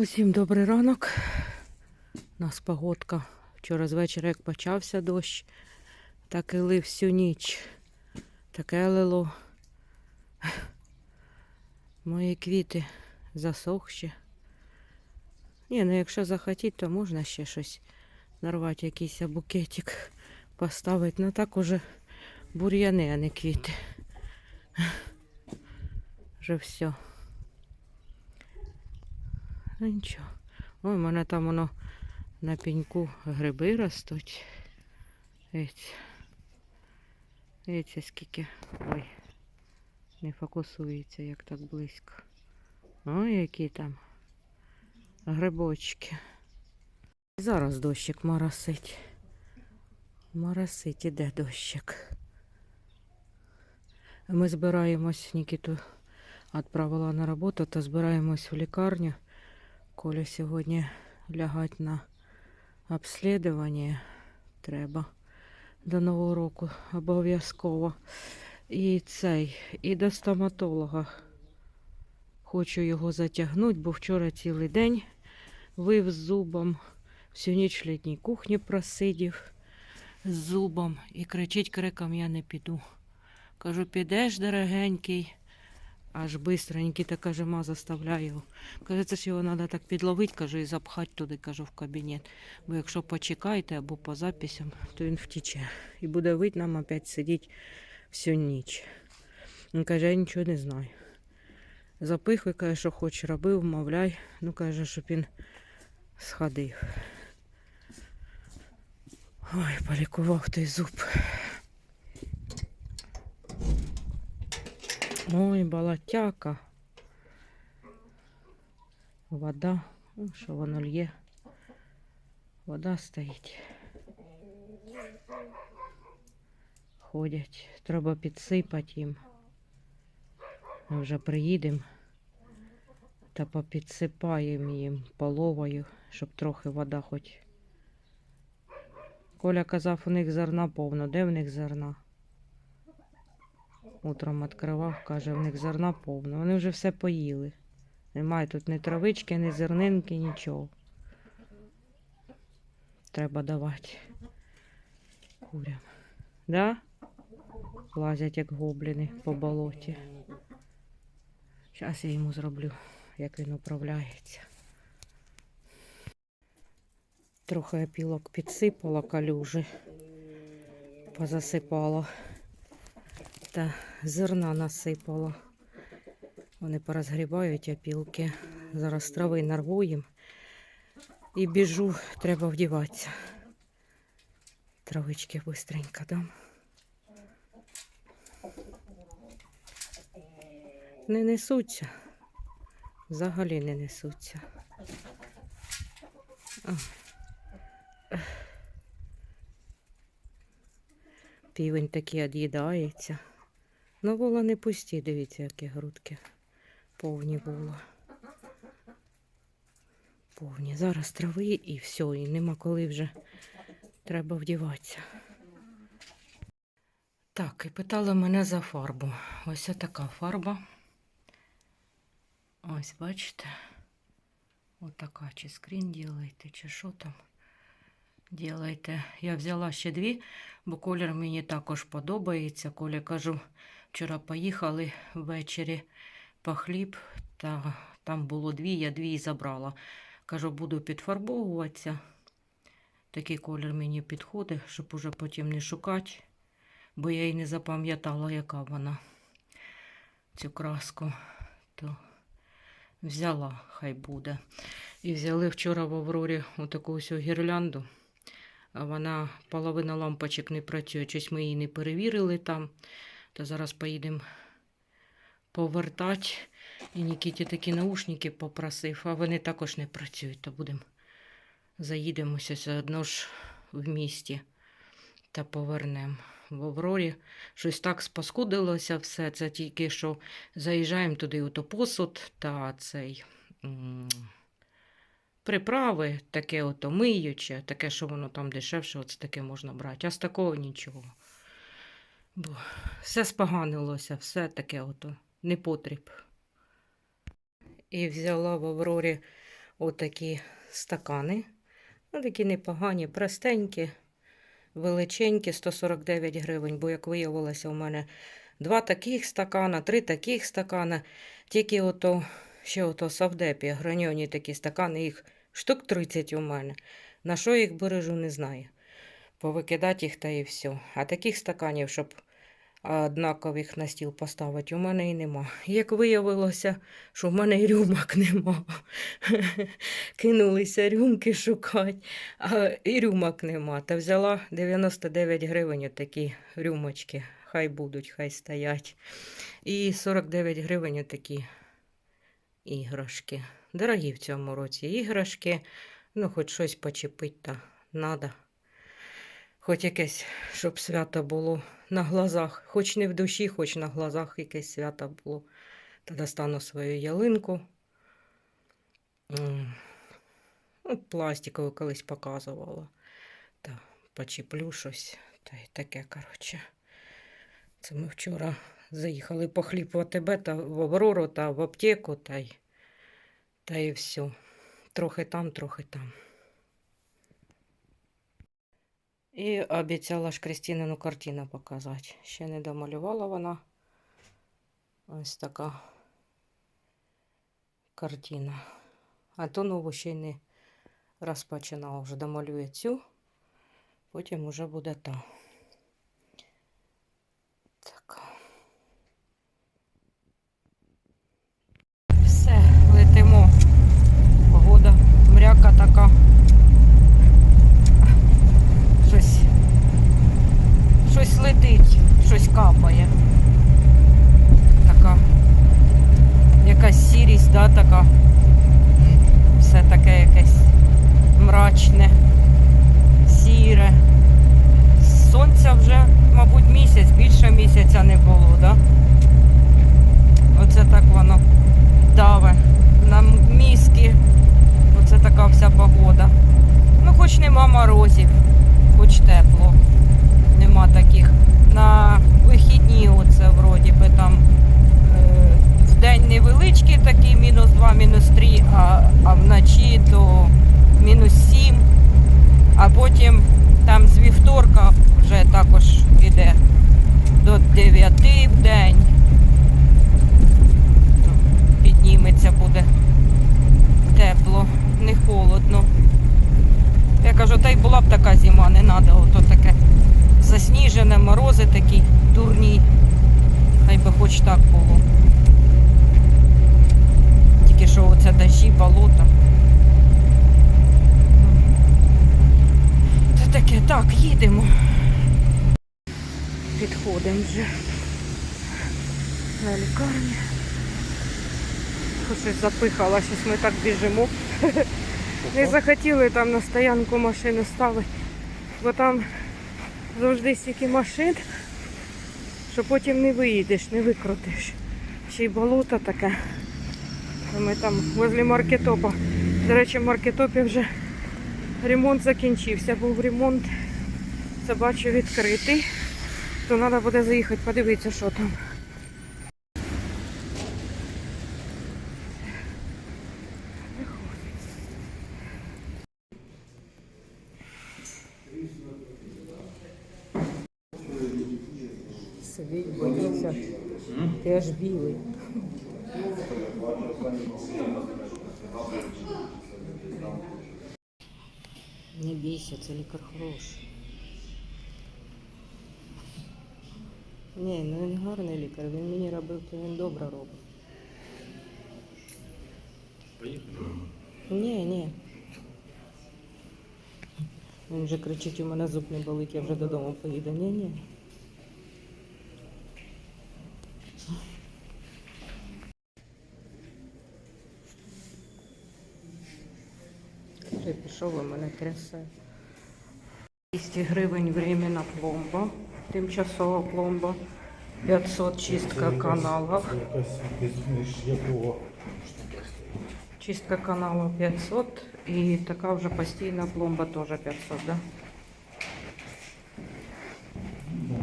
Усім добрий ранок. У нас погодка. Вчора з вечора, як почався дощ, так і лив всю ніч. Таке лило. Мої квіти засохші. Ні, ну якщо захотіть, то можна ще щось нарвати, якийсь букетик поставити. Ну так уже бур'яни, а не квіти. Вже все. Ну нічого. Ой, у мене там воно на пеньку гриби ростуть. Дивіться. Дивіться, скільки. Ой, не фокусується, як так близько. Ой, які там грибочки. Зараз дощик моросить. Моросить, іде дощик. Ми збираємось, Нікіту відправила на роботу, то збираємось в лікарню. Коля сьогодні лягать на обслідування треба до Нового року обов'язково. І цей, і до стоматолога. Хочу його затягнути, бо вчора цілий день вив з зубом, всю ніч в літній кухні просидів з зубом і кричить криком я не піду. Кажу, підеш, дорогенький. Аж бистренький, та каже, ма заставляє його. Каже, це ж його треба так підловити, каже, і запхати туди, кажу, в кабінет. Бо якщо почекаєте або по записям, то він втіче. І буде вить нам опять сидіти всю ніч. Він каже, я нічого не знаю. Запихуй, каже, що хоч роби, вмовляй. Ну, каже, щоб він сходив. Ой, полікував той зуб. Ой, балатяка. Вода. Ну, що воно лє. Вода стоїть. Ходять. Треба підсипати їм. Ми вже приїдемо та попідсипаємо їм половою, щоб трохи вода хоч. Коля казав, у них зерна повно. Де в них зерна? Утром відкривав, каже, в них зерна повно. Вони вже все поїли. Немає тут ні травички, ні зернинки, нічого. Треба давати курям. Да? Лазять як гобліни по болоті. Зараз я йому зроблю, як він управляється. Трохи опілок підсипала калюжі, позасипала та зерна насипала. Вони порозгрібають опілки. Зараз трави нарву. І біжу, треба вдіватися. Травички быстренько дам. Не несуться. Взагалі не несуться. Півень такий од'їдається. Ну, була не пусті, дивіться, які грудки. Повні було. Повні. Зараз трави і все, і нема коли вже треба вдіватися. Так, і питали мене за фарбу. Ось така фарба. Ось, бачите? Отака, чи скрін ділайте, чи що там. Ділайте. Я взяла ще дві, бо колір мені також подобається. Коля кажу, вчора поїхали ввечері по хліб, та там було дві, я дві забрала. Кажу, буду підфарбовуватися. Такий колір мені підходить, щоб уже потім не шукати, бо я й не запам'ятала, яка вона цю краску. То взяла, хай буде. І взяли вчора в Аврорі отаку ось гірлянду. Вона половина лампочок не працює. Щось ми її не перевірили там. То зараз поїдемо повертати. І Нікіті такі наушники попросив, а вони також не працюють. То будемо заїдемося заодно ж в місті та повернемо. В Аврорі щось так спаскудилося все. Це тільки що заїжджаємо туди, ото посуд та цей. Приправи, таке ото миюче, таке, що воно там дешевше, оце таке можна брати. А з такого нічого. Бо все споганилося, все таке ото непотріб. І взяла в Аврорі отакі стакани. Ну, такі непогані, простенькі, величенькі, 149 гривень, бо, як виявилося, у мене два таких стакана, три таких стакана. Тільки ото, ще ото савдепі, граньоні такі стакани, їх штук 30 у мене. На що їх бережу, не знаю. Повикидати їх та і все. А таких стаканів, щоб однакових на стіл поставити, у мене і нема. Як виявилося, що в мене рюмок нема. Кинулися рюмки шукати, а і рюмок нема. Та взяла 99 гривень такі рюмочки. Хай будуть, хай стоять. І 49 гривень такі іграшки. Дорогі в цьому році іграшки. Ну, хоч щось почепить та надо. Хоч якесь, щоб свято було на глазах, хоч не в душі, хоч на глазах якесь свято було. Та достану свою ялинку. М, Ну, пластикову колись показувала. Та почеплю щось. Та й таке, коротше. Це ми вчора заїхали по хліб в АТБ та в Аврору та в аптеку, та й, та й все. Трохи там, трохи там. І обіцяла ж Крістінину картину показати. Ще не домалювала вона. Ось така картина. А то нову ще й не розпочинала. Вже домалює цю, потім уже буде та. Так. Все, летимо. Погода мряка така. Щось. Щось летить, щось капає. Така. Якась сірість, да, така. Все таке якесь мрачне, сіре. Сонця вже, мабуть, місяць, більше місяця не було, да? Оце так воно даве на мізки. Оце така вся погода. Ну, хоч нема морозів, хоч тепло. Нема таких. На вихідні оце вроді би там е, в день невеличкі такі, мінус 2, мінус 3, а, а вночі то мінус 7. А потім там з вівторка вже також іде до 9 в день. То Підніметься буде тепло, не холодно. Я кажу, та й була б така зима, не треба ото таке морози такі дурні. Хай би хоч так було. Тільки що оце дощі, болото. Це таке, так, їдемо. Підходимо вже на лікарню. Щось запихала, щось ми так біжимо. Не захотіли там на стоянку машину ставити, бо там завжди стільки машин, що потім не виїдеш, не викрутиш. Ще й болото таке. Ми там возле маркетопа. До речі, в маркетопі вже ремонт закінчився. Був ремонт, собачий відкритий. То треба буде заїхати, подивитися, що там. Ти аж білий. Не бійся, це лікар хороший. Ні, ну він гарний лікар, він мені робив, то він добре робить. Ні, ні. Він вже кричить, у мене зуб не болить, я вже додому поїду. Ні, ні. Пішов, у мене трясе. 200 гривень временна пломба, тимчасова пломба, 500 чистка каналів. Чистка каналу 500 і така вже постійна пломба теж 500, да? ну,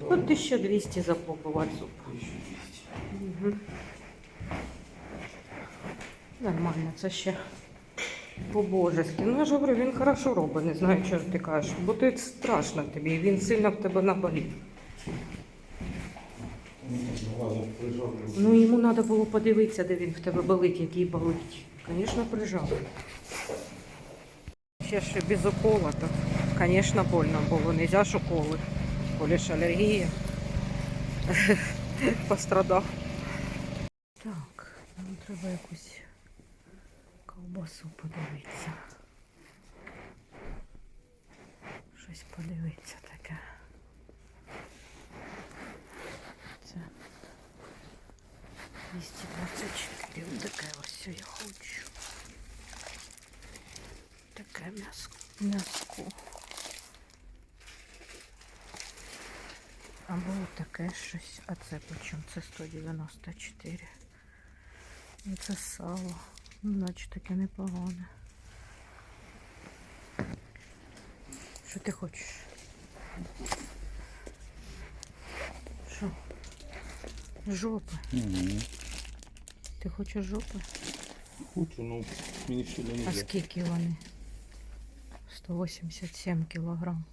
От 1200 запломбувати зуб. 1200. Угу. Нормально, це ще по-божески. Ну, я ж говорю, він хорошо робить, не знаю, що ти кажеш. Бо ти страшно тобі, він сильно в тебе наболів. Ну, йому треба було подивитися, де він в тебе болить, який болить. Звісно, прижав. Ще ж без укола, то, звісно, больно було. Нельзя ж уколи. Коли ж алергія. Пострадав. Так, нам треба якусь ковбасу подивитися. Щось подивитися таке. Це 224. Таке ось я хочу. Таке м'яско. М'яско. Або таке щось. А це по чому? Це 194. І це сало. Ну, наче таке непогане. Що ти хочеш? Що? Жопи. Ти хочеш жопи? Хочу, ну мені сюди не А скільки вони? 187 кілограм.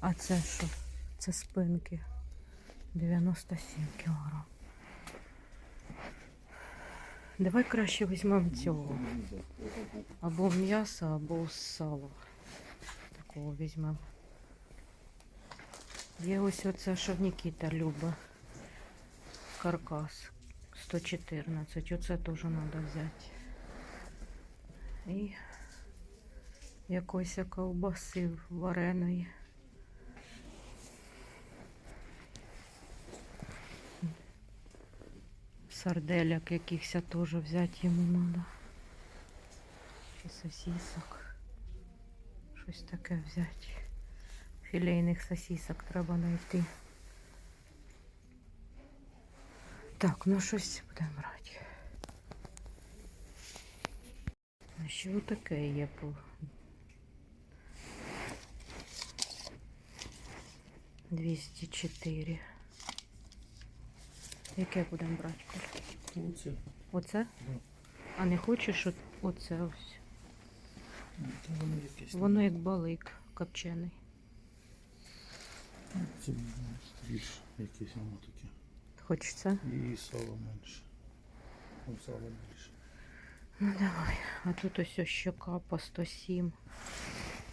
А це що? Це спинки. 97 кілограм. Давай краще візьмемо цього. Або м'ясо, або сало. Такого візьмемо. Є ось оце, що Нікіта любить. Каркас. 114. Оце теж треба взяти. І якоїсь ковбаси вареної. Сарделяк якихось теж взяти йому треба. Чи сосисок. Щось таке взяти. Філейних сосисок треба знайти. Так, ну щось будемо брати. А що таке є по 204. Яке будемо брати? Оце. Оце? Да. А не хочеш от- оце ось? Та воно якесь. Воно як балик копчений. Це більше якесь воно таке. Хочеться? І сало менше. Ну, сало більше. Ну давай. А тут ось ось щока по 107.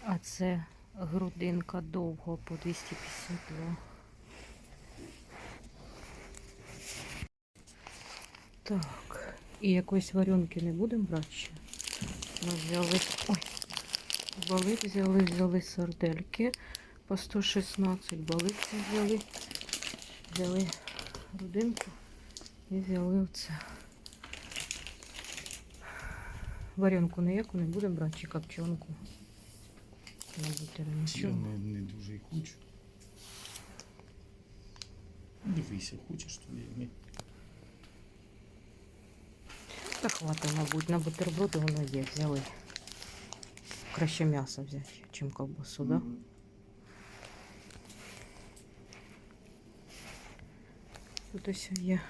А це грудинка довго по 252. Так. І якоїсь варенки не будемо брати ще. Ми взяли. Ой. Балик взяли, взяли сардельки по 116. Балик це взяли. Взяли грудинку і взяли оце. Варенку ніяку не будемо брати чи копченку. На Я не, не дуже і хочу. Дивися, хочеш то візьми. Та хватить, мабуть, на бутерброди воно є, взяли. Краще м'ясо взяти, чим ковбасу, да? Тут ось є.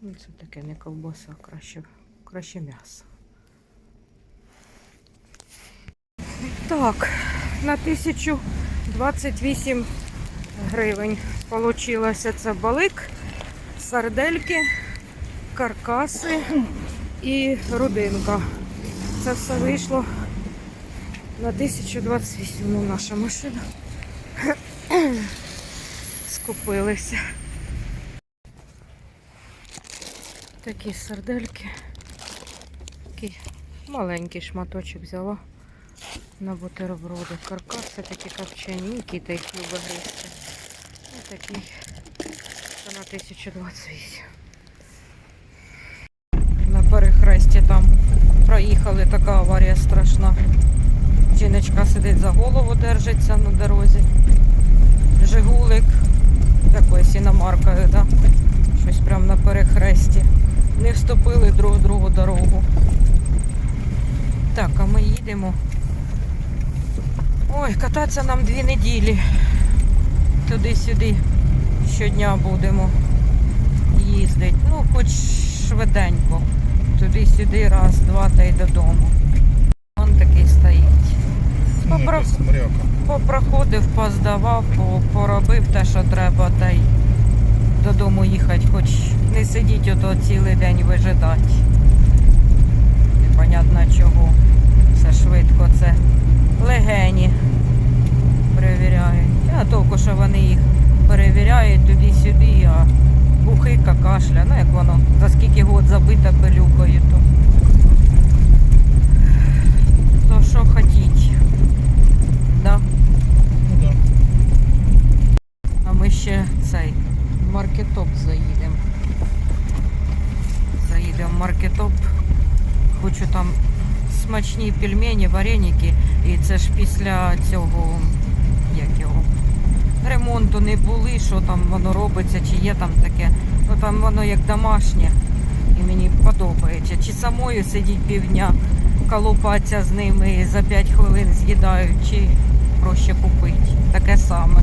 Ну, це таке не ковбаса, а краще, краще м'ясо. Так, на 1028 гривень получилося це балик, сардельки, каркаси і рудинка. Це все вийшло на 1028 ну, наша машина. Скупилися. Такі сардельки. Такий маленький шматочок взяла на бутерброди. Каркаси такі копчені, Нікіта їх любить гризти. Ось такий. Це на 1028. Перехресті там проїхали, така аварія страшна. Жіночка сидить за голову, держиться на дорозі. Жигулик якоюсь іномаркою, да? щось прямо на перехресті. Не вступили друг другу дорогу. Так, а ми їдемо. Ой, кататися нам дві неділі. Туди-сюди щодня будемо їздити. Ну, хоч швиденько. Туди туди-сюди, раз, два та й додому. Он такий стоїть. Попро- Попроходив, поздавав, поробив те, що треба, та й додому їхати, хоч не сидіть ото цілий день вижидати. Непонятно чого. Все швидко це легені перевіряють. А толку, що вони їх перевіряють туди-сюди, а бухика, кашля, ну як воно, за скільки год забита пилюкою, то, то що хотіть. Да? Ну да. А ми ще цей в маркетоп заїдемо. Заїдемо в маркетоп. Хочу там смачні пельмені, вареники. І це ж після цього, ремонту не були, що там воно робиться, чи є там таке. Ну там воно як домашнє. І мені подобається. Чи самою сидіть півдня, колупатися з ними і за 5 хвилин з'їдають, чи проще купити. Таке саме.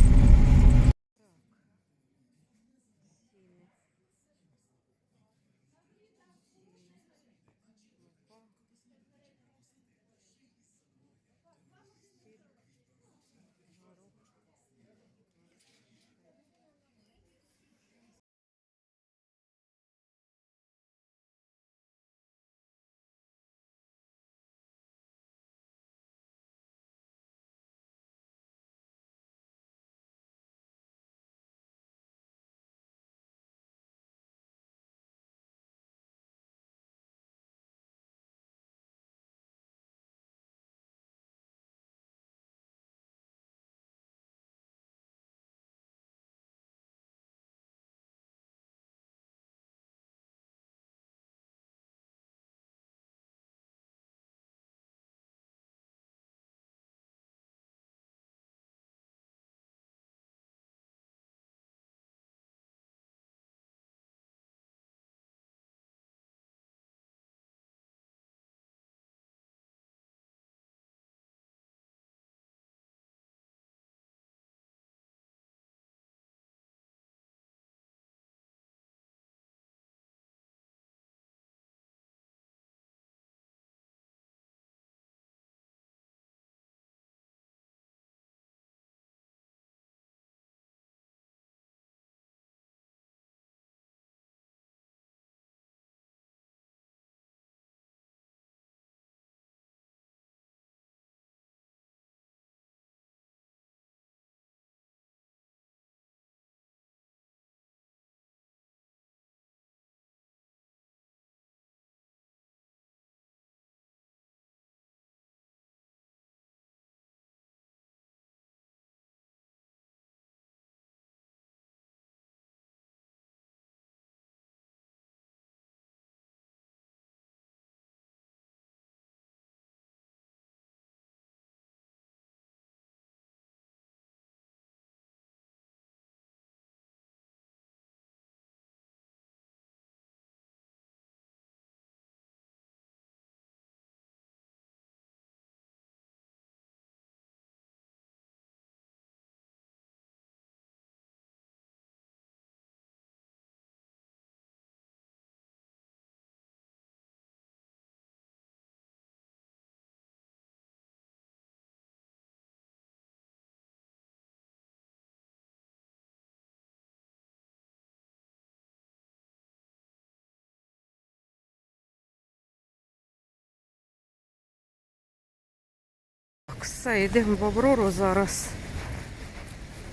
Все, йдемо в Аврору зараз.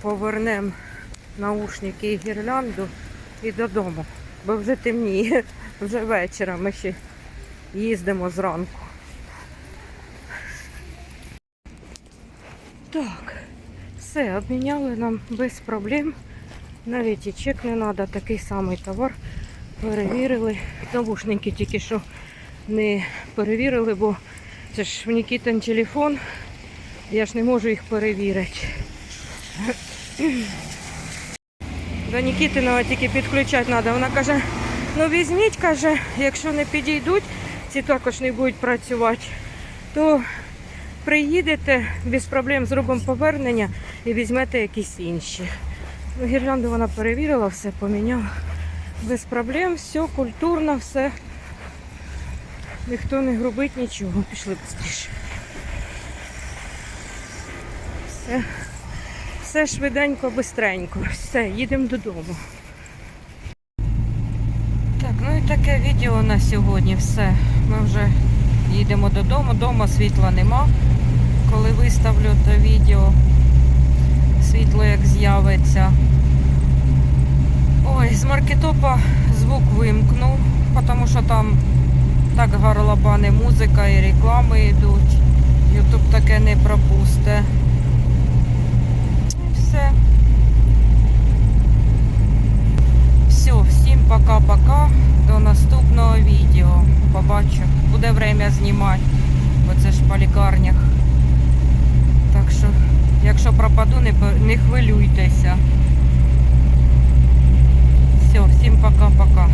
Повернемо наушники і гірлянду і додому. Бо вже темніє, вже вечора ми ще їздимо зранку. Так, все, обміняли нам без проблем. Навіть і чек не треба, такий самий товар. Перевірили. Навушники тільки що не перевірили, бо це ж в Нікітин телефон. Я ж не можу їх перевірити. До Нікітиного тільки підключати треба. Вона каже, ну візьміть, каже, якщо не підійдуть, ці також не будуть працювати, то приїдете без проблем зробимо повернення і візьмете якісь інші. Ну, Гірлянду вона перевірила, все поміняла. Без проблем, все культурно, все ніхто не грубить нічого. Пішли швидше. Все, все швиденько, бистренько. Все, їдемо додому. Так, ну і таке відео на сьогодні. Все. Ми вже їдемо додому. Дома світла нема. Коли виставлю то відео, світло як з'явиться. Ой, з маркетопа звук вимкнув, тому що там так горлопане музика і реклами йдуть. Ютуб таке не пропусте. Все. Все, всім пока-пока. До наступного відео. Побачу. Буде время знімати. Бо це ж по лікарнях. Так що, якщо пропаду, не хвилюйтеся. Все, всім пока-пока.